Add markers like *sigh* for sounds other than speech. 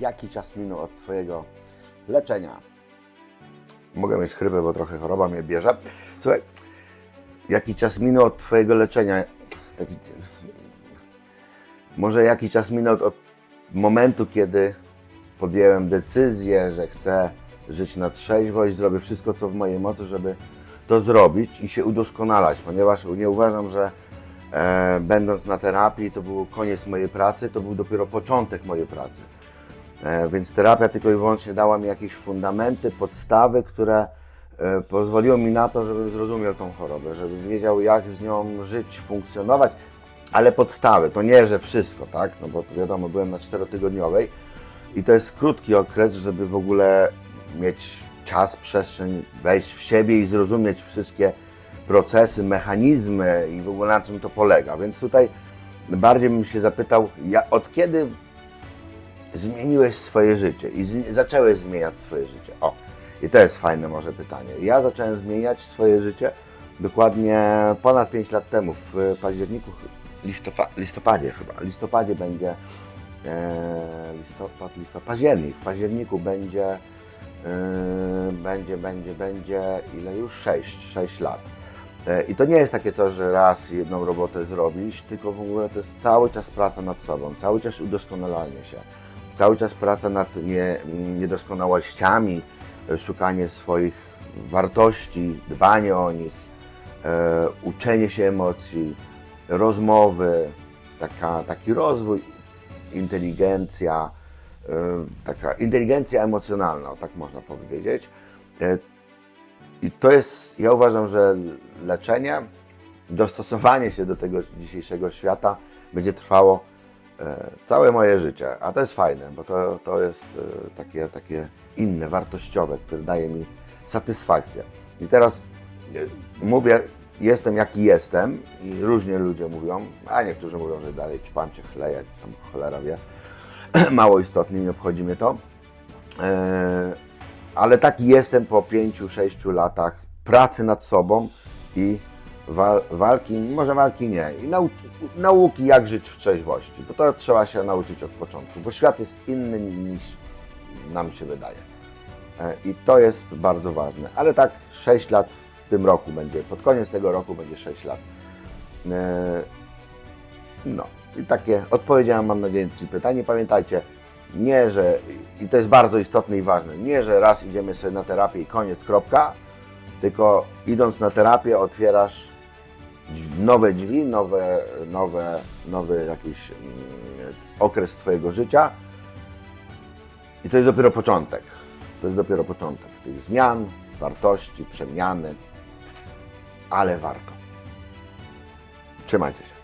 Jaki czas minął od Twojego leczenia? Mogę mieć chrypę, bo trochę choroba mnie bierze. Słuchaj, jaki czas minął od Twojego leczenia? Taki, może jaki czas minął od momentu, kiedy podjąłem decyzję, że chcę żyć na trzeźwość, zrobię wszystko, co w mojej mocy, żeby to zrobić i się udoskonalać, ponieważ nie uważam, że e, będąc na terapii to był koniec mojej pracy, to był dopiero początek mojej pracy. E, więc terapia tylko i wyłącznie dała mi jakieś fundamenty, podstawy, które e, pozwoliło mi na to, żebym zrozumiał tą chorobę, żebym wiedział, jak z nią żyć, funkcjonować, ale podstawy, to nie, że wszystko, tak? No bo wiadomo, byłem na czterotygodniowej i to jest krótki okres, żeby w ogóle mieć czas, przestrzeń, wejść w siebie i zrozumieć wszystkie procesy, mechanizmy i w ogóle na czym to polega. Więc tutaj bardziej bym się zapytał, ja, od kiedy zmieniłeś swoje życie i z, zacząłeś zmieniać swoje życie? O, i to jest fajne może pytanie. Ja zacząłem zmieniać swoje życie dokładnie ponad 5 lat temu, w październiku, listopa, listopadzie chyba, listopadzie będzie, e, listopad, listopad, październik, w październiku będzie, e, będzie, będzie, będzie, ile już? 6, 6 lat. E, I to nie jest takie to, że raz jedną robotę zrobisz, tylko w ogóle to jest cały czas praca nad sobą, cały czas udoskonalanie się, cały czas praca nad nie, niedoskonałościami, e, szukanie swoich wartości, dbanie o nich, e, uczenie się emocji, rozmowy, taka, taki rozwój, inteligencja, e, taka inteligencja emocjonalna, tak można powiedzieć. E, I to jest, ja uważam, że leczenie, dostosowanie się do tego dzisiejszego świata będzie trwało całe moje życie. A to jest fajne, bo to, to jest e, takie, takie inne, wartościowe, które daje mi satysfakcję. I teraz e, mówię, jestem jaki jestem i różnie ludzie mówią, a niektórzy mówią, że dalej ćpam cię chleję, sam cholera wie. *clears throat* Mało istotnie, nie obchodzi mnie to. E, ale taki jestem po 5-6 latach pracy nad sobą i wa- walki, może walki nie, i nau- nauki jak żyć w trzeźwości, bo to trzeba się nauczyć od początku, bo świat jest inny niż nam się wydaje. E, I to jest bardzo ważne. Ale tak 6 lat w tym roku będzie, pod koniec tego roku będzie 6 lat. E, No i takie odpowiedziałem, mam nadzieję, na Ci pytanie. Pamiętajcie, nie, że, i to jest bardzo istotne i ważne, nie, że raz idziemy sobie na terapię i koniec, kropka, tylko idąc na terapię otwierasz nowe drzwi, nowe, nowe, nowy jakiś mm, okres Twojego życia i to jest dopiero początek. To jest dopiero początek tych zmian, wartości, przemiany, ale warto. Trzymajcie się.